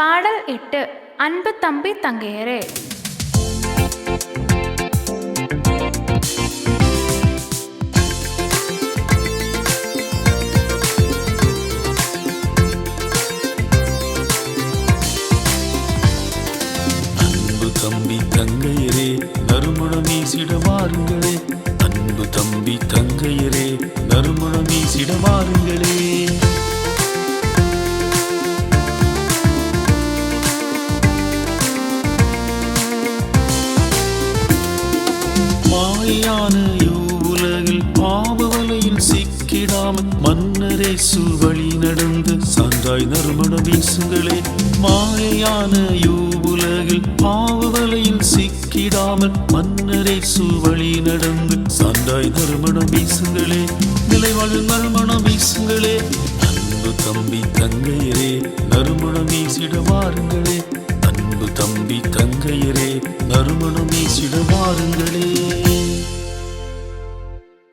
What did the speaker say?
பாடல் எட்டு அன்பு தம்பி தங்கையரே. அன்பு தம்பி தங்கையரே நறுமணம் வீசிட வாருங்களே. அன்பு தம்பி தங்கையரே நறுமணம் வீசிட வாருங்களே. மாயான உலகில் பாவவலையில் சிக்கிடாமல் மன்னரே சுவழி நடந்து சான்றாய் நறுமணம் வீசுங்களே. மாயையான உலகில் பாவவலையில் சிக்கிடாமல் மன்னரே சுவழி நடந்து சான்றாய் நறுமணம் வீசுங்களே. நிலைவாழ் நறுமணம் வீசுங்களே. அன்பு தம்பி தங்கையரே நறுமணம் வீசிட வாருங்களே. அன்பு தம்பி தங்கையரே நறுமணம் வீசிட வாருங்களே.